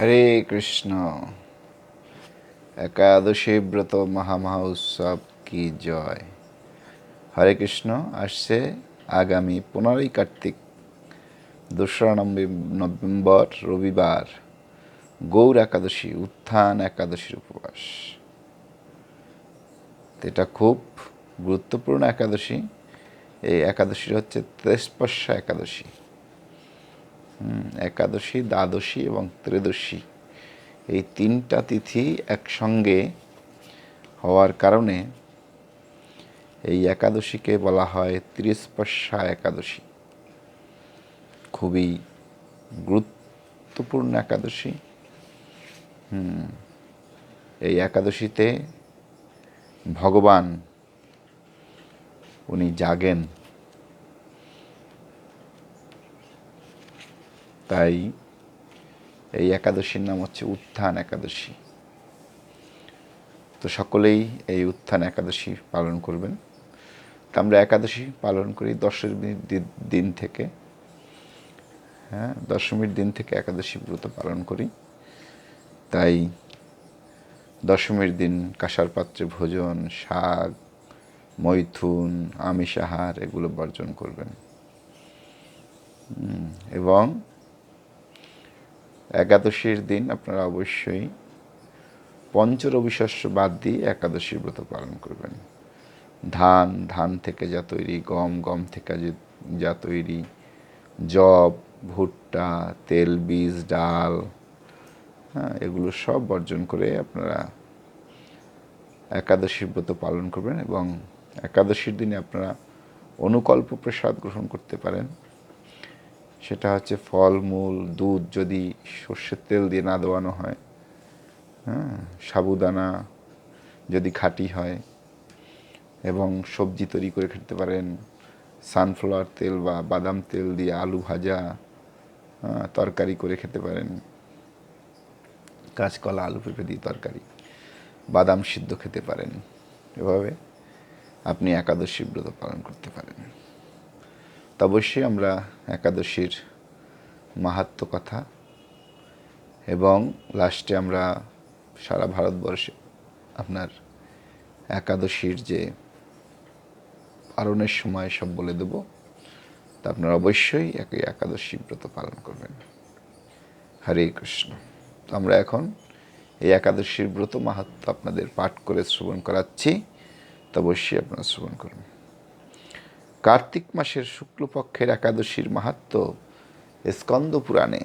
হরে কৃষ্ণ। একাদশী ব্রত মহামহা উৎসব কি জয়? হরে কৃষ্ণ, আসছে আগামী পনেরোই কার্তিক, দোসরা নভে- নভেম্বর, রবিবার, গৌর একাদশী, উত্থান একাদশীর উপবাস। এটা খুব গুরুত্বপূর্ণ একাদশী। এই একাদশী হচ্ছে ত্রেস্পর্শা একাদশী। একাদশী দ্বাদশী এবং ত্রয়োদশী। এই তিনটা তিথি একসঙ্গে হওয়ার কারণে এই একাদশীকে বলা হয় ত্রিস্পর্শা একাদশী। খুবই গুরুত্বপূর্ণ একাদশী। হুম, এই একাদশীতে ভগবান উনি জাগেন। তাই এই একাদশীর নাম হচ্ছে উত্থান একাদশী। তো সকলেই এই উত্থান একাদশী পালন করবেন। তো আমরা একাদশী পালন করি দশমীর দি- দিন থেকে। হ্যাঁ দশমীর দিন থেকে একাদশী ব্রত পালন করি। তাই দশমীর দিন কাঁসার পাত্রে ভোজন, শাক, মৈথুন, আমিষ আহার এগুলো বর্জন করবেন। এবং একাদশীর দিন আপনারা অবশ্যই পঞ্চরবি শস্য বাদ দিয়ে একাদশীর ব্রত পালন করবেন। ধান ধান থেকে যা তৈরি, গম গম থেকে যে- যা তৈরি জব ভুট্টা, তেল, বীজ, ডাল হ্যাঁ এগুলো সব বর্জন করে আপনারা একাদশীর ব্রত পালন করবেন এবং একাদশীর দিনে আপনারা অনুকল্প প্রসাদ গ্রহণ করতে পারেন। সেটা হচ্ছে ফলমূল দুধ যদি সর্ষের তেল দিয়ে না দেওয়ানো হয় হ্যাঁ সাবুদানা যদি খাঁটি হয় এবং সবজি তৈরি করে খেতে পারেন সানফ্লাওয়ার তেল বা বাদাম তেল দিয়ে আলু ভাজা তরকারি করে খেতে পারেন। কাঁচকলা, আলু পেঁপে দিয়ে তরকারি, বাদাম সিদ্ধ খেতে পারেন। এভাবে আপনি একাদশী ব্রত পালন করতে পারেন। অবশ্যই আমরা একাদশীর মাহাত্ম কথা এবং লাস্টে আমরা সারা ভারতবর্ষে আপনার একাদশীর যে পালনের সময় সব বলে দেব। তা আপনারা অবশ্যই একই একাদশী ব্রত পালন করবেন। হরে কৃষ্ণ। তো আমরা এখন এই একাদশীর ব্রত মাহাত্ম আপনাদের পাঠ করে শ্রবণ করাচ্ছি। তা অবশ্যই আপনারা শ্রবণ করুন। কার্তিক মাসের শুক্লপক্ষের একাদশীর মাহাত্ম স্কন্দ পুরাণে।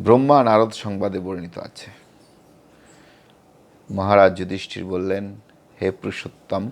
ব্রহ্মা নারদ সংবাদে বর্ণিত আছে। মহারাজ যুধিষ্ঠির বললেন, হে পুরুষোত্তম,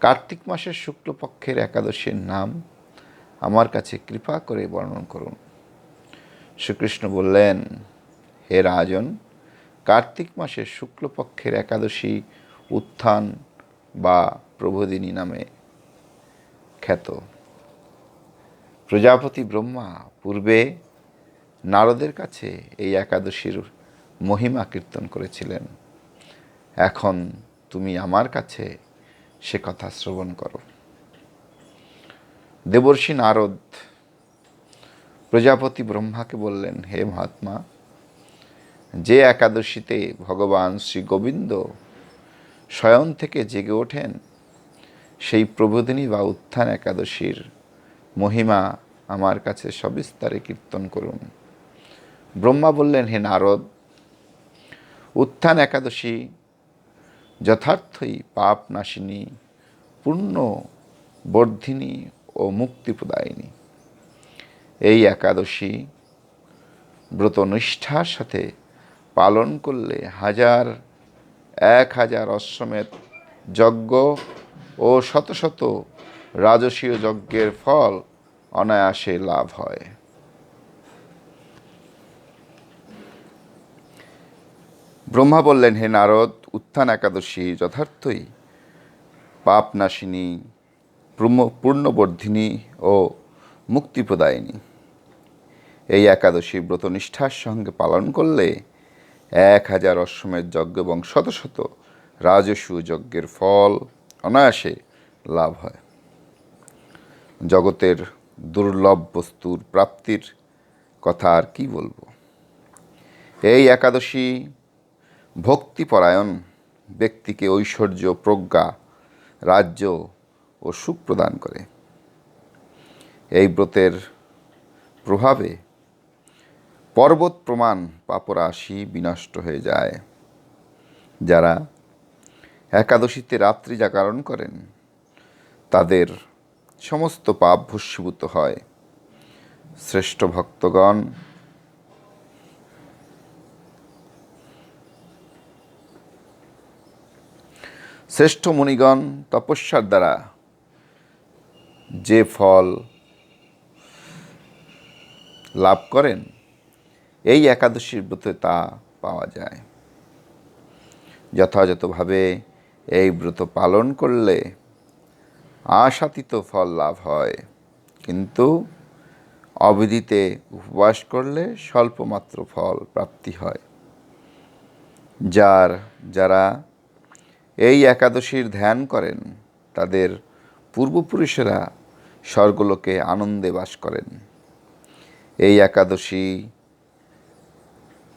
কার্তিক মাসের শুক্লপক্ষের একাদশীর নাম আমার কাছে কৃপা করে বর্ণন করুন। শ্রীকৃষ্ণ বললেন, হে রাজন, কার্তিক মাসের শুক্লপক্ষের একাদশী উত্থান বা প্রবোধিনী নামে খ্যাত। প্রজাপতি ব্রহ্মা পূর্বে নারদের কাছে এই একাদশীর মহিমা কীর্তন করেছিলেন। এখন তুমি আমার কাছে সে কথা শ্রবণ করো। দেবর্ষী নারদ প্রজাপতি ব্রহ্মাকে বললেন, হে মহাত্মা, যে একাদশীতে ভগবান শ্রী গোবিন্দ শয়ন থেকে জেগে ওঠেন সেই প্রবোধিনী বা উত্থান একাদশীর মহিমা আমার কাছে সবিস্তারে কীর্তন করুন। ব্রহ্মা বললেন, হে নারদ, উত্থান একাদশী যথার্থই পাপ নাশিনী পূর্ণ বর্ধিনী ও মুক্তিপ্রদায়িনী। এই একাদশী ব্রত নিষ্ঠার সাথে পালন করলে হাজার এক হাজার অশ্বমেধ যজ্ঞ ও শত শত রাজসীয় যজ্ঞের ফল অনায়াসে লাভ হয়। ব্রহ্মা বললেন, হে নারদ, উত্থান একাদশী যথার্থই। পাপ নাশিনী পূর্ণবর্ধিনী ও মুক্তিপ্রদায়িনী। এই একাদশী ব্রত নিষ্ঠার সঙ্গে পালন করলে এক হাজার অশ্বমের যজ্ঞ এবং শত শত রাজস্ব যজ্ঞের ফল অনায়াসে লাভ হয়। জগতের দুর্লভ বস্তুর প্রাপ্তির কথা আর কি বলব? এই একাদশী ভক্তিপরায়ণ ব্যক্তিকে ঐশ্বর্য, প্রজ্ঞা, রাজ্য ও সুখ প্রদান করে। এই ব্রতের প্রভাবে পর্বত প্রমাণ পাপরাশি বিনষ্ট হয়ে যায়। যারা একাদশীতে রাত্রি জাগরণ করেন, তাদের সমস্ত পাপ ভস্মীভূত হয়। শ্রেষ্ঠ ভক্তগণ, শ্রেষ্ঠ মুনিগণ, তপস্যার দ্বারা যে ফল লাভ করেন এই একাদশীর ব্রতে তা পাওয়া যায়। যথাযথভাবে এই ব্রত পালন করলে আশাতীত ফল লাভ হয়, কিন্তু অবিধিতে উপবাস করলে স্বল্পমাত্র ফল প্রাপ্তি হয়। যার, যারা এই একাদশীর ধ্যান করেন, তাদের পূর্বপুরুষেরা স্বর্গলোকে আনন্দে বাস করেন। এই একাদশী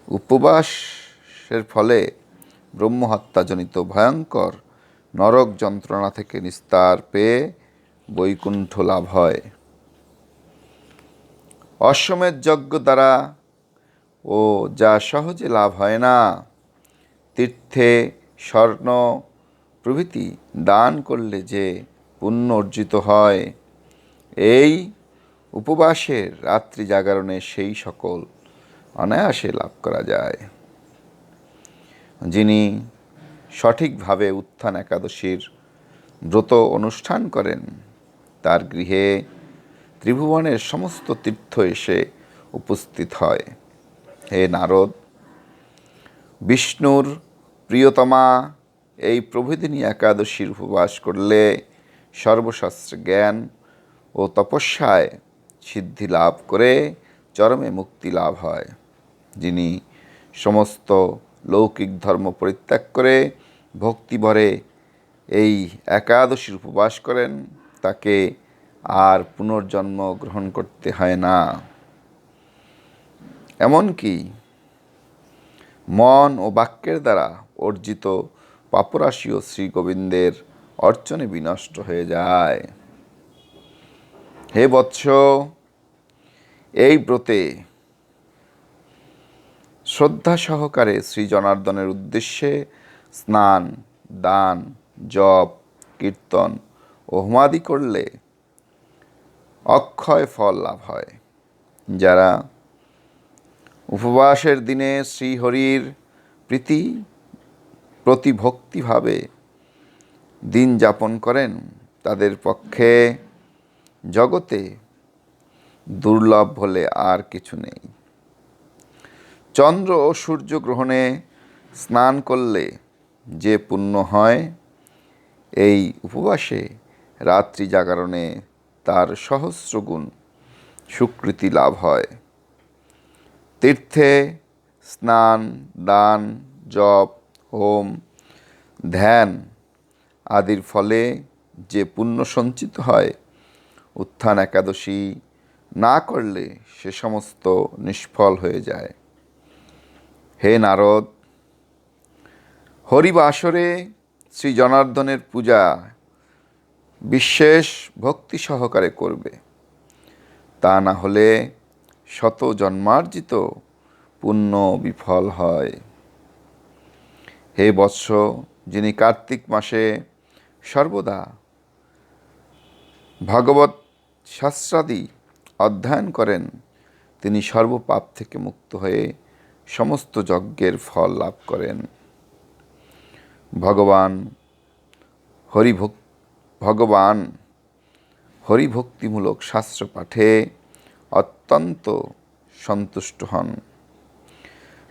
উপবাসের ফলে ব্রহ্মহত্যাজনিত ভয়ঙ্কর নরক যন্ত্রণা থেকে নিস্তার পেয়ে বৈকুণ্ঠ লাভ হয়। অশ্বমেধ যজ্ঞ দ্বারা ও যা সহজে লাভ হয় না, তীর্থে স্বর্ণ প্রভৃতি দান করলে যে পুণ্য অর্জিত হয়, এই উপবাসের রাত্রি জাগরণে সেই সকল অনায়াসে লাভ করা যায়। যিনি সঠিকভাবে উত্থান একাদশীর ব্রত অনুষ্ঠান করেন, তার গৃহে ত্রিভুবনের সমস্ত তীর্থ এসে উপস্থিত হয়। হে নারদ, বিষ্ণুর প্রিয়তমা, এই প্রভৃতিনী একাদশীর উপবাস করলে সর্বশাস্ত্র জ্ঞান ও তপস্যায় সিদ্ধি লাভ করে চরমে মুক্তি লাভ হয়। যিনি সমস্ত লৌকিক ধর্ম পরিত্যাগ করে ভক্তিভরে এই একাদশীর উপবাস করেন, তাকে আর পুনর্জন্ম গ্রহণ করতে হয় না। এমনকি মন ও বাক্যের দ্বারা অর্জিত পাপরাশিও শ্রী গোবিন্দের অর্চনে বিনষ্ট হয়ে যায়। হে বৎস, এই ব্রতে শ্রদ্ধা সহকারে শ্রী জনার্দনের উদ্দেশ্যে স্নান, দান, জপ, কীর্তন ও হোমাদি করলে অক্ষয় ফল লাভ হয়। যারা উপবাসের দিনে শ্রীহরির প্রীতি প্রতি ভক্তিভাবে দিন যাপন করেন, তাদের পক্ষে জগতে দুর্লভ বলে আর কিছু নেই। চন্দ্র ও সূর্য গ্রহণে স্নান করলে যে পুণ্য হয়, এই উপবাসে রাত্রি জাগরণে তার সহস্রগুণ সুকৃতি লাভ হয়। তীর্থে স্নান, দান, জপ, হোম, ধ্যান আদির ফলে যে পুণ্য সঞ্চিত হয়, উত্থান একাদশী না করলে সে সমস্ত নিষ্ফল হয়ে যায়। হে নারদ, হরিবাসরে শ্রী জনার্দনের পূজা বিশেষ ভক্তি সহকারে করবে। তা না হলে শত জন্মার্জিত পুণ্য বিফল হয়। হে বৎস, যিনি কার্তিক মাসে সর্বদা ভগবত শাস্ত্রাদি অধ্যয়ন করেন, তিনি সর্বপাপ থেকে মুক্ত হয়ে সমস্ত যজ্ঞের ফল লাভ করেন। ভগবান হরিভক, ভগবান হরিভক্তিমূলক শাস্ত্র পাঠে অত্যন্ত সন্তুষ্ট হন।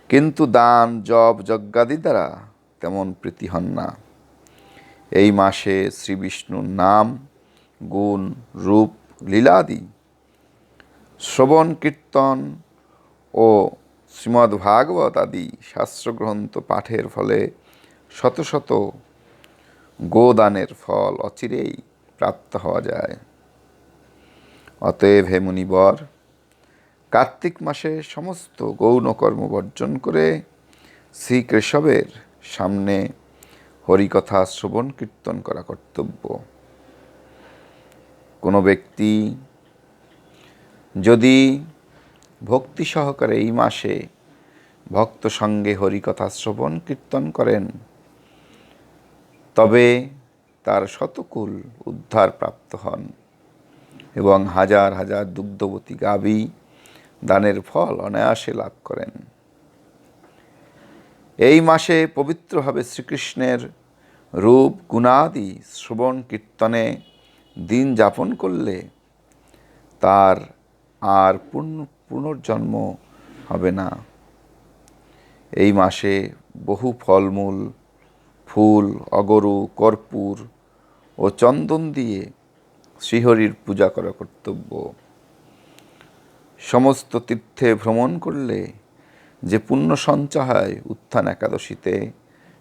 কিন্তু দান, জপ, যজ্ঞাদি দ্বারা তেমন প্রীতি হন না। এই মাসে শ্রী বিষ্ণুর নাম, গুণ, রূপ, লীলাদি, শ্রবণ, কীর্তন ও শ্রীমদ্ ভাগবত আদি শাস্ত্রগ্রন্থ পাঠের ফলে শত শত গোদানের ফল অচিরেই প্রাপ্ত হওয়া যায়। অতএব হে মুনিবর, কার্তিক মাসে সমস্ত গৌণ কর্ম বর্জন করে শ্রীকেশবের সামনে হরিকথা শ্রবণ কীর্তন করা কর্তব্য। কোনো ব্যক্তি যদি ভক্তি সহকারে এই মাসে ভক্ত সঙ্গে হরিকথা শ্রবণ কীর্তন করেন। তবে তার শতকুল উদ্ধার প্রাপ্ত হন এবং হাজার হাজার দুগ্ধবতী গাবী দানের ফল অনায়াসে লাভ করেন। এই মাসে পবিত্রভাবে শ্রীকৃষ্ণের রূপ, গুণাদি শ্রবণ কীর্তনে দিন যাপন করলে তার আর পূর্ণ পুনর্জন্ম হবে না। এই মাসে বহু ফলমূল, ফুল, অগরু, কর্পূর ও চন্দন দিয়ে শ্রীহরির পূজা করা কর্তব্য। সমস্ত তীর্থে ভ্রমণ করলে যে পুণ্য সঞ্চয় হয় উত্থান একাদশীতে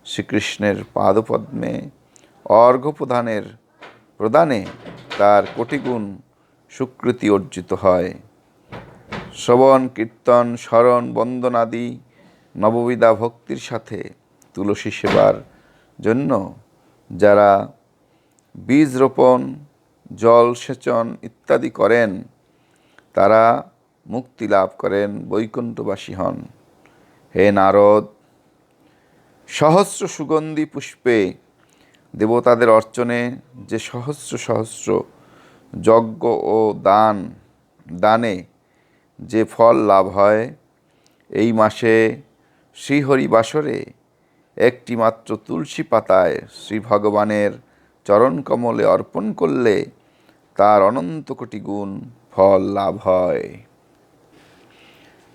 শ্রীকৃষ্ণের পাদপদ্মে অর্ঘ্য প্রদানের প্রদানে তার কোটিগুণ সুকৃতি অর্জিত হয়। শ্রবণ, কীর্তন, স্মরণ বন্দনাদি নববিধা ভক্তির সাথে তুলসী সেবার জন্য যারা বীজ রোপণ, জল সেচন ইত্যাদি করেন, তারা মুক্তি লাভ করেন, বৈকুণ্ঠবাসী হন। হে নারদ, সহস্র সুগন্ধি পুষ্পে দেবতাদের অর্চনে যে সহস্র সহস্র যজ্ঞ ও দান দানে যে ফল লাভ হয়, এই মাসে শ্রীহরি বাসরে একটি মাত্র তুলসী পাতায় শ্রী ভগবানের চরণ কমলে অর্পণ করলে তার অনন্ত কোটি গুণ ফল লাভ হয়।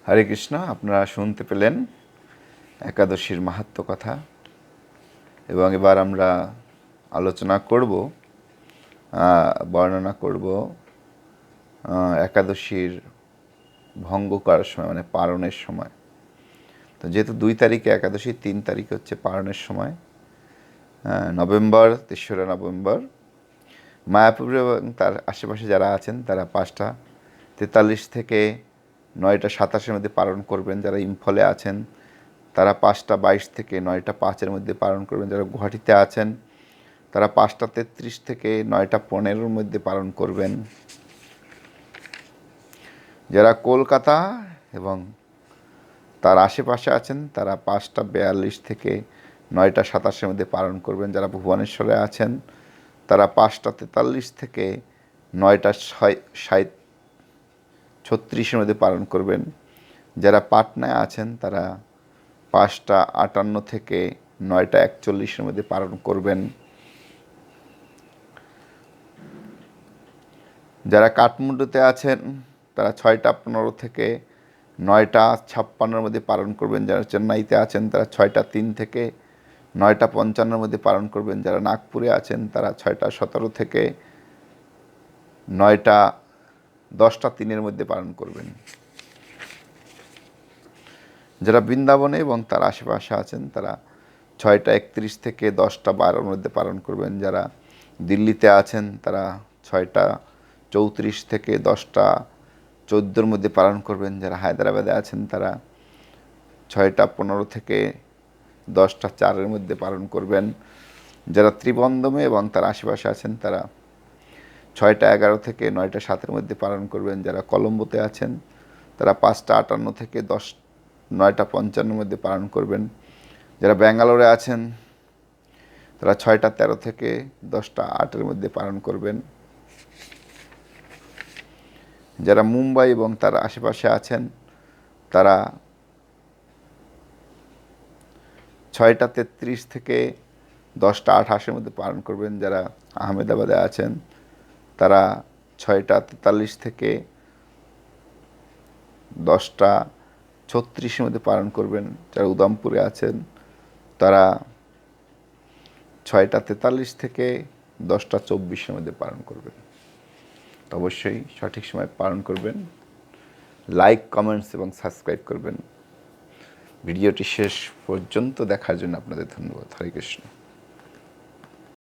হরে কৃষ্ণ, আপনারা শুনতে পেলেন একাদশীর মাহাত্ম কথা এবং এবার আমরা আলোচনা করব বর্ণনা করব একাদশীর ভঙ্গ করার সময় মানে পালনের সময়। তো যেহেতু দুই তারিখে একাদশী, তিন তারিখ হচ্ছে পালনের সময় নভেম্বর, তেসরা নভেম্বর, মায়াপুর এবং তার আশেপাশে যারা আছেন, তারা পাঁচটা, তেতাল্লিশ থেকে নয়টা, সাতাশের মধ্যে পালন করবেন। যারা ইম্ফলে আছেন, তারা পাঁচটা, বাইশ থেকে নয়টা, পাঁচের মধ্যে পালন করবেন। যারা গুয়াহাটিতে আছেন, তারা পাঁচটা, তেত্রিশ থেকে নয়টা, পনেরোর মধ্যে পালন করবেন। যারা কলকাতা এবং তার আশেপাশে আছেন, তারা পাঁচটা বিয়াল্লিশ থেকে নয়টা সাতাশের মধ্যে পালন করবেন। যারা ভুবনেশ্বরে আছেন, তারা পাঁচটা তেতাল্লিশ থেকে নয়টা ছয় ষাট ছত্রিশের মধ্যে পালন করবেন। যারা পাটনায় আছেন, তারা পাঁচটা আটান্ন থেকে নয়টা একচল্লিশের মধ্যে পালন করবেন। যারা কাঠমান্ডুতে আছেন তারা ছয়টা পনেরো থেকে নয়টা ছাপ্পান্নর মধ্যে পালন করবেন, যারা চেন্নাইতে আছেন তারা ছয়টা তিন থেকে নয়টা পঞ্চান্নর মধ্যে পালন করবেন, যারা নাগপুরে আছেন তারা ছয়টা সতেরো থেকে নয়টা দশটা তিনের মধ্যে পালন করবেন। যারা বৃন্দাবনে এবং তার আশেপাশে আছেন তারা ছয়টা একত্রিশ থেকে দশটা বারোর মধ্যে পালন করবেন, যারা দিল্লিতে আছেন তারা ছয়টা চৌত্রিশ থেকে দশটা চোদ্দোর মধ্যে পালন করবেন, যারা হায়দ্রাবাদে আছেন তারা ছয়টা, পনেরো থেকে দশটা, চারের মধ্যে পালন করবেন। যারা ত্রিবন্দমে এবং তার আশেপাশে আছেন তারা ছয়টা, এগারো থেকে নয়টা, সাতের মধ্যে পালন করবেন। যারা কলম্বোতে আছেন তারা পাঁচটা, আটান্ন থেকে দশ, নয়টা, পঞ্চান্নর মধ্যে পালন করবেন। যারা ব্যাঙ্গালোরে আছেন তারা ছয়টা, তেরো থেকে দশটা, আটের মধ্যে পালন করবেন। যারা মুম্বাই এবং তার আশেপাশে আছেন, তারা ছয়টা তেত্রিশ থেকে দশটা আঠাশের মধ্যে পালন করবেন যারা আহমেদাবাদে আছেন। তারা ছয়টা তেতাল্লিশ থেকে দশটা ছত্রিশের মধ্যে পালন করবেন যারা উদামপুরে আছেন। তারা ছয়টা তেতাল্লিশ থেকে দশটা চব্বিশের মধ্যে পালন করবেন। তো অবশ্যই সঠিক সময় পালন করবেন। লাইক কমেন্টস এবং সাবস্ক্রাইব করবেন। ভিডিওটি শেষ পর্যন্ত দেখার জন্য আপনাদের ধন্যবাদ। হরে কৃষ্ণ।